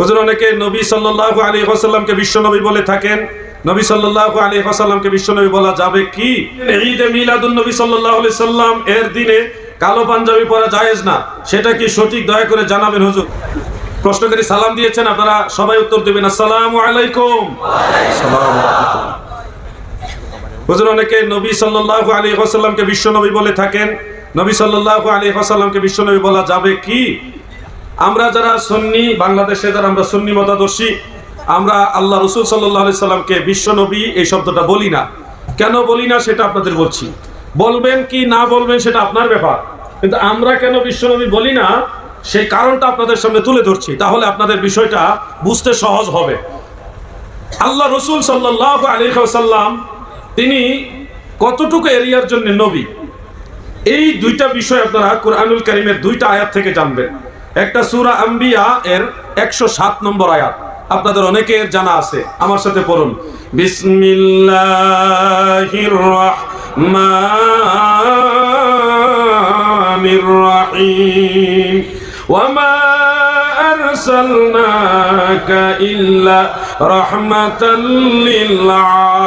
হুজুর, অনেকে নবী সাল্লাল্লাহু আলাইহি ওয়াসাল্লামকে বিশ্ব নবী বলে থাকেন। নবী সাল্লাল্লাহু আলাইহি ওয়াসাল্লামকে বিশ্ব নবী বলা যাবে কি? ঈদে মিলাদুন নবী সাল্লাল্লাহু আলাইহি সাল্লাম এর দিনে কালো পাঞ্জাবি পরা জায়েজ না? সেটা কি সঠিক? দয়া করে জানাবেন হুজুর। প্রশ্নকারী সালাম দিয়েছেন, আপনারা সবাই উত্তর দেবেন। আসসালামু আলাইকুম। হুজুর, অনেকে নবী সাল্লাল্লাহু আলাইহি ওয়াসাল্লামকে বিশ্ব নবী বলে থাকেন। নবী সাল্লাল্লাহু আলাইহি ওয়াসাল্লামকে বিশ্ব নবী বলা যাবে কি? আমরা যারা সন্নি, বাংলাদেশে যারা আমরা সুন্নি মতাদর্শী, আমরা আল্লাহ রসুল সাল্লাহ সাল্লামকে বিশ্ব নবী এই শব্দটা বলি না। কেন বলি না সেটা আপনাদের বলছি। বলবেন কি না বলবেন সেটা আপনার ব্যাপার। কিন্তু আমরা কেন বিশ্বনবী বলি না, সেই কারণটা আপনাদের সামনে তুলে ধরছি। তাহলে আপনাদের বিষয়টা বুঝতে সহজ হবে। আল্লাহ রসুল সাল্লাহ আলী সাল্লাম তিনি কতটুকু এরিয়ার জন্য নবী? এই দুইটা বিষয় আপনারা কোরআনুল করিমের দুইটা আয়াত থেকে জানবেন। একটা সুরা আম্বিয়া এর একশো সাত নম্বর আয়াত। আপনাদের অনেকের জানা আছে, আমার সাথে পড়ুন। বিসমিল্লাহির রহমানির রহিম। ওয়ামা আরসালনাকা ইল্লা রাহমাতাল লিল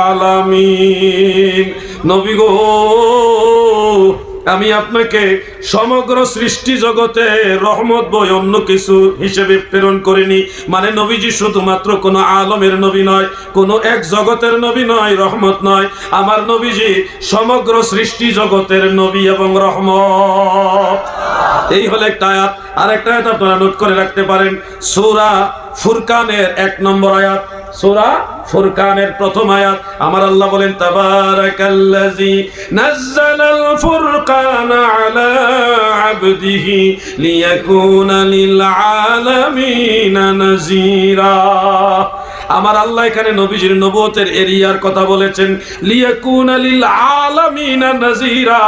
আলামিন। নবী গো আমি আপনাকে সমগ্র সৃষ্টি জগতে রহমত বই অন্য কিছু হিসেবে প্রেরণ করিনি। মানে নবীজি শুধুমাত্র কোনো আলমের নবী নয়, কোনো এক জগতের নবী নয়, রহমত নয়। আমার নবীজি সমগ্র সৃষ্টি জগতের নবী এবং রহমত। এই হলো একটা আয়াত। আর একটা আয়াত আপনারা নোট করে রাখতে পারেন। সূরা ফুরকানের এক নম্বর আয়াত, সোরা ফুরকানের প্রথম আয়াত। আমার আল্লাহ বলেন তাবারাকাল্লাজি নাযালাল ফুরকানা আলা আবদিহি লিয়াকুনা লিল আলামিনা নাযীরা। আমার আল্লাহ এখানে নবীজির নবুয়তের এরিয়ার কথা বলেছেন, লিয়াকুনা লিল আলামিনা নাযীরা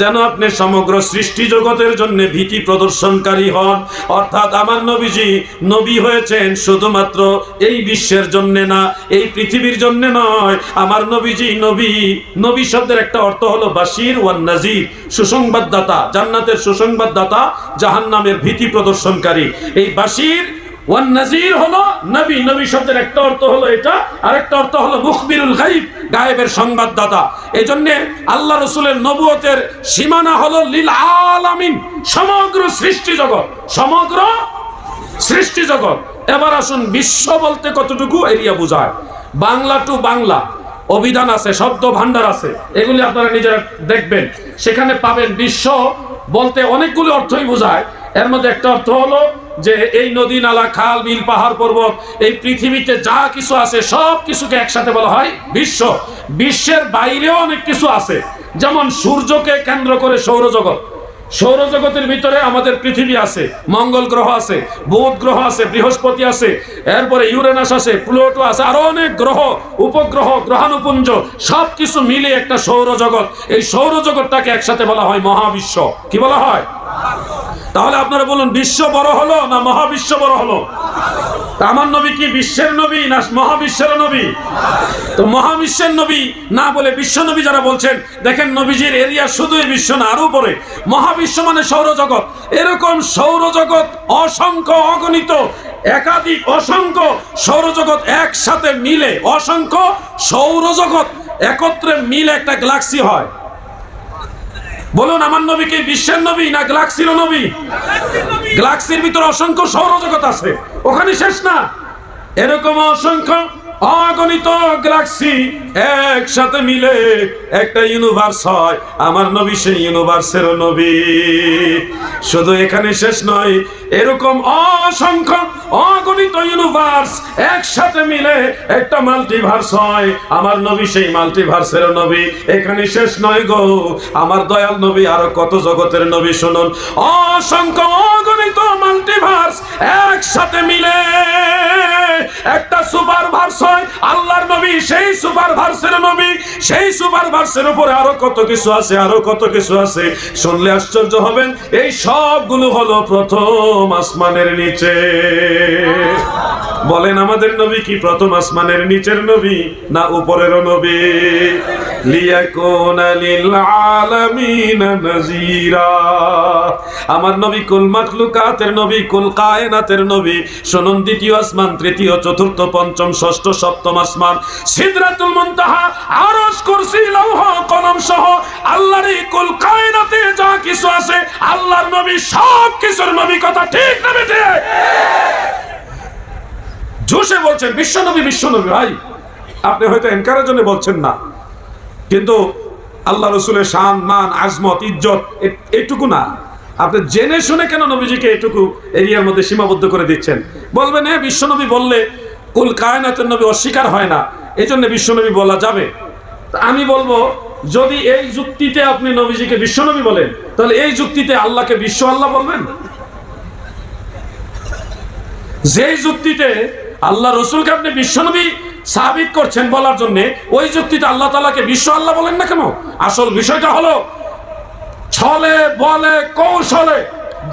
যেন আপনি সমগ্র সৃষ্টি জগতের জন্য ভীতি প্রদর্শনকারী হন। অর্থাৎ আমার নবীজি নবী হয়েছেন শুধুমাত্র এই বিশ্বের জন্য না, এই পৃথিবীর জন্য নয়। আমার নবীজি নবী নবী শব্দের একটা অর্থ হলো বাশির ওয়ান নাজির সুসংবাদদাতা, জান্নাতের সুসংবাদদাতা, জাহান্নামের ভীতি প্রদর্শনকারী। এই বাশির ওয়ান নাজির হলো নবী। নবী শব্দের একটা অর্থ হলো এটা, আরেকটা অর্থ হলো মুখবিরুল গাইব গায়েবের সংবাদদাতা। এই জন্যে আল্লাহ রসুলের নবুয়তের সীমানা হলো লীল আলামিন, সমগ্র সৃষ্টি জগৎ, সমগ্র সৃষ্টি জগৎ। এবার আসুন বিশ্ব বলতে কতটুকু এরিয়া বোঝায়। বাংলা টু বাংলা, অভিধান আছে, শব্দ ভান্ডার আছে, এগুলি আপনারা নিজেরা দেখবেন। সেখানে পাবেন বিশ্ব বলতে অনেকগুলি অর্থই বোঝায়। এর মধ্যে একটা অর্থ হলো যে এই নদী নালা, খাল, বিল, পাহাড়, পর্বত, এই পৃথিবীতে যা কিছু আছে, সব কিছুকে একসাথে বলা হয় বিশ্ব। বিশ্বের বাইরেও অনেক কিছু আছে। যেমন সূর্যকে কেন্দ্র করে সৌরজগৎ। সৌরজগতের ভিতরে আমাদের পৃথিবী আছে, মঙ্গল গ্রহ আছে, বুধ গ্রহ আছে, বৃহস্পতি আছে, এরপরে ইউরেনাস আছে, প্লুটো আছে, আরও অনেক গ্রহ, উপগ্রহ, গ্রহাণুপুঞ্জ সব কিছু মিলে একটা সৌরজগৎ। এই সৌরজগৎটাকে একসাথে বলা হয় মহাবিশ্ব। কি বলা হয়? তাহলে আপনারা বলুন, বিশ্ব বড় হলো না মহাবিশ্ব বড় হলো? আমার নবী কি বিশ্বের নবী না মহাবিশ্বের নবী? তো মহাবিশ্বের নবী না বলে বিশ্ব নবী যারা বলছেন, দেখেন নবীজির এরিয়া শুধুই বিশ্ব না, আরও পরে মহাবিশ্ব মানে সৌরজগৎ। এরকম সৌরজগৎ অসংখ্য অগণিত, একাধিক অসংখ্য সৌরজগৎ একসাথে মিলে, অসংখ্য সৌরজগৎ একত্রে মিলে একটা গ্যালাক্সি হয়। বলুন, আমার নবী কি বিশ্বের নবী না গ্লাক্সির নবী? গ্লাক্সির ভিতরে অসংখ্য সৌরজগৎ আছে। ওখানে শেষ না। এরকম অসংখ্য অগণিত গ্যালাক্সি একসাথে মিলে একটা ইউনিভার্স হয়। আমার নবী সেই ইউনিভার্সের নবী। শুধু এখানে শেষ নয়, এরকম অসংখ্য অগণিত ইউনিভার্স একসাথে মিলে একটা মাল্টিভার্স হয়। আমার নবী সেই মাল্টিভার্সের নবী। এখানে শেষ নয় গো, আমার দয়াল নবী আরও কত জগতের নবী শুনুন। অসংখ্য অগণিত মাল্টিভার্স একসাথে মিলে একটা সুপার ভার্স হয়, আল্লাহর নবী, সেই সুপার ভার্সের নবী, সেই সুপার ভার্সের উপরে আরও কত কিছু আছে, আরও কত কিছু আছে। শুনলে আশ্চর্য হবেন, এই সবগুলো হলো প্রথম আসমানের নিচে। বলেন আমাদের নবী কি প্রথম আসমানের নিচের নবী না উপরের নবী? আমার নবী কুল মাখলুকাতের নবী, কুল কায়নাতের নবী। শুনুন, দ্বিতীয় আসমান, তৃতীয়, চতুর্থ, পঞ্চম, ষষ্ঠ, সপ্তম আসমান। সিদরাতুল মুনতাহা, আরশ কুরসি, লৌহ, কলম সহ আল্লাহর এই কুল কায়নাতে যা কিছু আছে, আল্লাহর নবী সব কিছুর নবী কথা ঠিক না বেটে জোশে বলছেন, বিশ্বনবী বিশ্বনবী, ভাই। আপনি হয়তো এনকারের জন্য বলছেন না। কিন্তু আল্লাহ রসুলের শান, মান, আজমত, ইজ্জত এটুকু না। আপনি জেনে শুনে কেন নবীজিকে এটুকু এরিয়ার মধ্যে সীমাবদ্ধ করে দিচ্ছেন? বলবেন হ্যাঁ বিশ্বনবী বললে কুল কায়নাতের নবী অস্বীকার হয় না। এই জন্য বিশ্বনবী বলা যাবে। আমি বলব, যদি এই যুক্তিতে আপনি নবীজিকে বিশ্বনবী বলেন, তাহলে এই যুক্তিতে আল্লাহকে বিশ্ব আল্লাহ বলবেন? যেই যুক্তিতে আল্লাহ রসুলকে আপনি বিশ্বনবী সাবিত করছেন বলার জন্য, ওই যুক্তিতে আল্লাহ তালাকে বিশ্ব আল্লাহ বলেন না কেন? আসল বিষয়টা হলো, ছলে, বলে, কৌশলে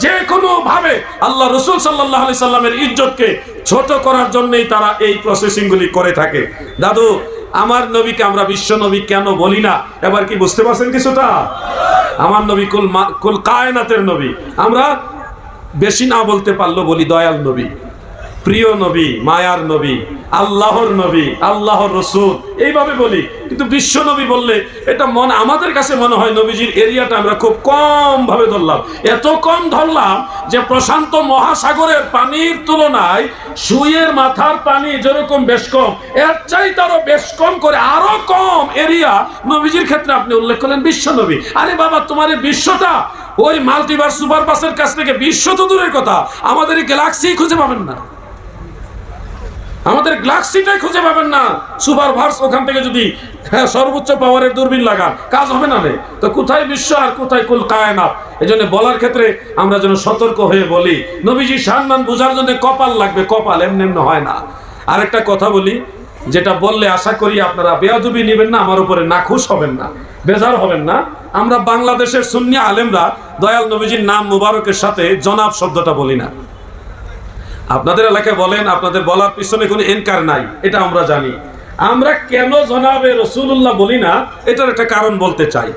যে কোনো ভাবে আল্লাহ রসুল সাল্লাহ আলি সাল্লামের ইজ্জতকে ছোট করার জন্যই তারা এই প্রসেসিং গুলি করে থাকে। দাদু, আমার নবীকে আমরা বিশ্ব নবী কেন বলি না? এবার কি বুঝতে পারছেন কিছুটা? আমার নবী কুল কুল কায়নাতের নবী। আমরা বেশি না বলতে পারল বলি দয়াল নবী। প্রিয় নবী, মায়ার নবী, আল্লাহর নবী, আল্লাহর রসুল, এইভাবে বলি। কিন্তু বিশ্ব নবী বললে এটা মন, আমাদের কাছে মনে হয় নবীজির এরিয়াটা আমরা খুব কম ভাবে ধরলাম। এত কম ধরলাম যে প্রশান্ত মহাসাগরের পানির তুলনায় সুইয়ের মাথার পানি যেরকম বেশ কম, এর চাইতে আরও বেশ কম করে আরও কম এরিয়া নবীজির ক্ষেত্রে আপনি উল্লেখ করলেন বিশ্ব নবী। আরে বাবা, তোমার এই বিশ্বটা ওই মাল্টিভার সুপার বাসের কাছ থেকে বিশ্ব তো দূরের কথা, আমাদের এই গ্যালাক্সি খুঁজে পাবেন না। আমাদের গ্লাক্সিটাই খুঁজে পাবেন না। সুপার ভার্স ওখান থেকে যদি হ্যাঁ সর্বোচ্চ পাওয়ারের দূরবীন লাগান। কাজ হবে না রে। তো কোথায় বিশ্ব আর কোথায় কুল কায়নাত? এই জন্য বলার ক্ষেত্রে আমরা যেন সতর্ক হয়ে বলি নবীজি সম্মান বোঝার জন্য কপাল লাগবে, কপাল এমনি হয় না। আরেকটা কথা বলি, যেটা বললে আশা করি আপনারা বেয়াদুবি নেবেন না, আমার উপরে নাখুশ হবেন না, বেজার হবেন না। আমরা বাংলাদেশের সুন্নি আলেমরা দয়াল নবীজির নাম মুবারকের সাথে জনাব শব্দটা বলি না। আপনাদের এলাকায় বলেন আপনাদের বলার পিছনে কোনো এনকার নাই এটা আমরা জানি। আমরা কেন জনাবে রসুল্লাহ বলি না এটার একটা কারণ বলতে চাই।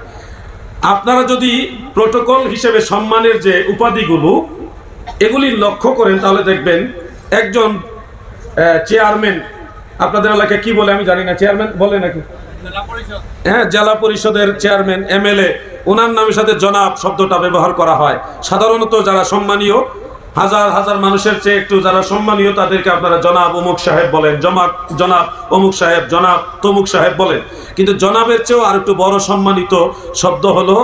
আপনারা যদি প্রোটোকল হিসেবে সম্মানের যে উপাধিগুলো এগুলি লক্ষ্য করেন তাহলে দেখবেন একজন চেয়ারম্যান আপনাদের এলাকায় কি বলে আমি জানি না চেয়ারম্যান বলে নাকি? হ্যাঁ জেলা পরিষদের চেয়ারম্যান এমএলএ ওনার নামের সাথে জনাব শব্দটা ব্যবহার করা হয়। সাধারণত যারা সম্মানীয় হাজার হাজার মানুষের চেয়ে একটু যারা সম্মানীয়, তাদেরকে আপনারা জনাব অমুক সাহেব বলেন, জমাত, জনাব অমুক সাহেব, জনাব তমুক সাহেব বলেন। কিন্তু জনাবের চেয়েও আর একটু বড় সম্মানিত শব্দ হলো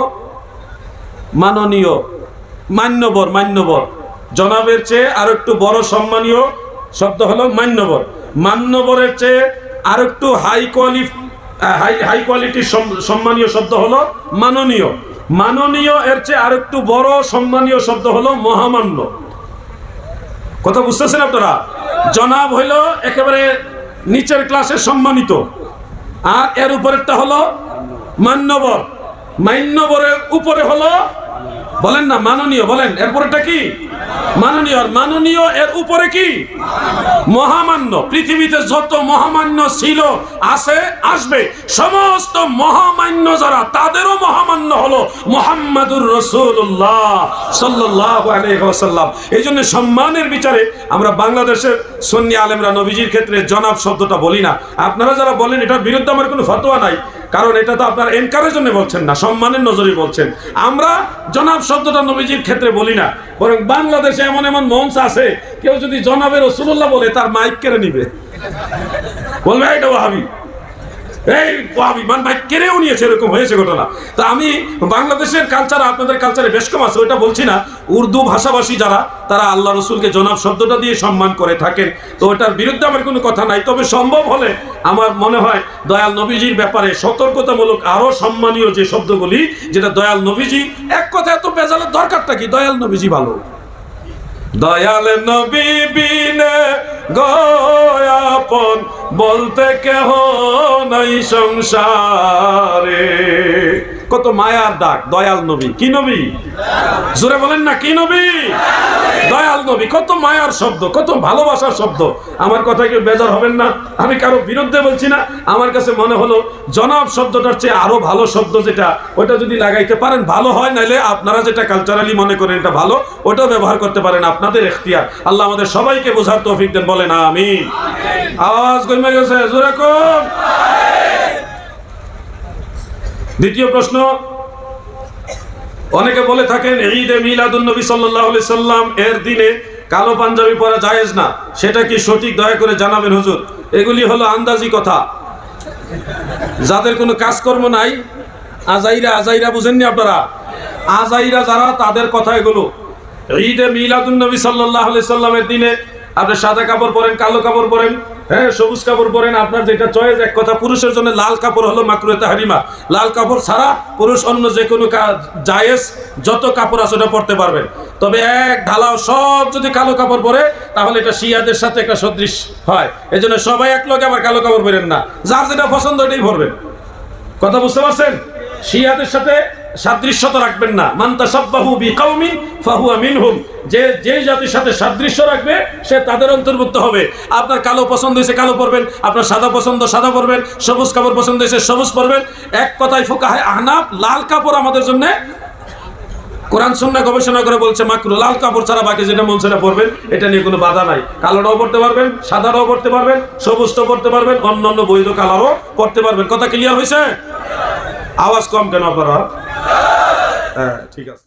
মাননীয়, মান্যবর মান্যবর। জনাবের চেয়ে আর একটু বড় সম্মানীয় শব্দ হলো মান্যবর। মান্যবরের চেয়ে আর একটু হাই কোয়ালি হাই হাই কোয়ালিটির সম্মানীয় শব্দ হলো মাননীয়। মাননীয় এর চেয়ে আর একটু বড় সম্মানীয় শব্দ হলো মহামান্য। কথা বুঝতেছেন আপনারা? জনাব হইল একেবারে নিচের ক্লাসে সম্মানিত। আর এর উপরেরটা হলো মান্যবর। মান্যবরের উপরে হলো, বলেন না, মাননীয়, বলেন এরপরেটা কি? মাননীয় মাননীয় এর উপরে কি? মহামান্য, পৃথিবীতে যত মহামান্য ছিল, আছে, আসবে, সমস্ত মহামান্য যারা, তাদেরও মহামান্য হলো মোহাম্মদুর রসুল্লাহ সাল্লাহ এই জন্য সম্মানের বিচারে আমরা বাংলাদেশের সন্নি আলেমরা নবীজির ক্ষেত্রে জনাব শব্দটা বলি না। আপনারা যারা বলেন, এটার বিরুদ্ধে আমার কোনো ফতোয়া নাই। কারণ এটা তো আপনার এনকারের জন্য বলছেন না, সম্মানের নজরে বলছেন। আমরা জনাব শব্দটা নবীজির ক্ষেত্রে বলি না, বরং বাংলাদেশে এমন এমন মঞ্চ আছে, কেউ যদি জনাবের রসুল্লাহ বলে তার মাইক কেড়ে নিবে। বলবে এটা ওয়াহাবি। এই ওয়াহাবি মান ভাই, কেড়েও নিয়েছে এরকম হয়েছে ঘটনা। তা আমি বাংলাদেশের কালচার আপনাদের কালচারে বেশ কম আছে, ওইটা বলছি না। উর্দু ভাষাভাষী যারা, তারা আল্লাহ রসুলকে জনাব শব্দটা দিয়ে সম্মান করে থাকেন। তো ওটার বিরুদ্ধে আমার কোনো কথা নাই, তবে সম্ভব হলে আমার মনে হয় দয়াল নবীজির ব্যাপারে সতর্কতামূলক আরও সম্মানীয় যে শব্দগুলি, যেটা দয়াল নবীজি, এক কথা এত বেজালের দরকারটা কি? দয়াল নবীজি ভালো। দয়াল নবী বিনে গয়াপন বলতে কেহ নাই সংসারে। কত মায়ার ডাক দয়াল নবী। কি নবী? জোরে বলেন না, কি নবী? দয়াল নবী, কত মায়ার শব্দ, কত ভালোবাসার শব্দ। আমার কথা কেউ বেজার হবেন না, আমি কারও বিরুদ্ধে বলছি না। আমার কাছে মনে হলো, জনাব শব্দটার চেয়ে আরও ভালো শব্দ যেটা, ওটা যদি লাগাইতে পারেন, ভালো হয় নাহলে আপনারা যেটা কালচারালি মনে করেন এটা ভালো, ওটাও ব্যবহার করতে পারেন আপনাদের এখতিয়ার। আল্লাহ আমাদের সবাইকে বোঝার তৌফিক দেন, বলেন আমি আওয়াজ কমে গেছে, জোরে কম। দ্বিতীয় প্রশ্ন, অনেকে বলে থাকেন ঈদে মিলাদুন নবী সাল্লাল্লাহু আলাইহি সাল্লাম এর দিনে কালো পাঞ্জাবি পরা জায়েজ না। সেটা কি সঠিক? দয়া করে জানাবেন হুজুর। এগুলি হলো আন্দাজি কথা। যাদের কোনো কাজকর্ম নাই, আজাইরা আজাইরা বুঝেননি আপনারা? আজাইরা যারা, তাদের কথা এগুলো। ঈদে মিলাদুন নবী সাল্লাল্লাহু আলাইহি সাল্লামের দিনে আপনি সাদা কাপড় পরেন, কালো কাপড় পরেন হ্যাঁ সবুজ কাপড় পরেন, আপনার যেটা চয়েস এক কথা, পুরুষের জন্য লাল কাপড় হলো মাকরুয়ে তাহরিমা। লাল কাপড় ছাড়া পুরুষ অন্য যে কোনো জায়েজ যত কাপড় আছে ওটা পরতে পারবেন। তবে এক ঢালাও সব যদি কালো কাপড় পরে, তাহলে এটা শিয়াদের সাথে একটা সদৃশ হয়। এই জন্য সবাই এক লোক আবার কালো কাপড় পরেন না। যার যেটা পছন্দ ওইটাই পরবেন। কথা বুঝতে পারছেন? শিয়াদের সাথে সাদৃশ্যতা রাখবেন না। মান্তা সাব্বাহু বিকাউমিন ফাহুয়া মিনহুম। যে যেই জাতির সাথে সাদৃশ্য রাখবে, সে তাদের অন্তর্ভুক্ত হবে। আপনার কালো পছন্দ হয়েছে, কালো পরবেন। আপনার সাদা পছন্দ, সাদা পরবেন। সবুজ কাপড় পছন্দ হয়েছে, সবুজ পরবেন। এক কথায় ফোকা হয় আহনাফ, লাল কাপড় আমাদের জন্য কোরআন সন্না গবেষণা করে বলছে মাত্র লাল কাপড় ছাড়া বাকি যেটা মন সেটা পরবেন, এটা নিয়ে কোনো বাধা নাই। কালোটাও পড়তে পারবেন, সাদাটাও পড়তে পারবেন, সবুজটাও পড়তে পারবেন অন্য অন্য বৈধ কালারও পড়তে পারবেন। কথা ক্লিয়ার হয়েছে? আওয়াজ কম কেন আপনারা? হ্যাঁ ঠিক আছে।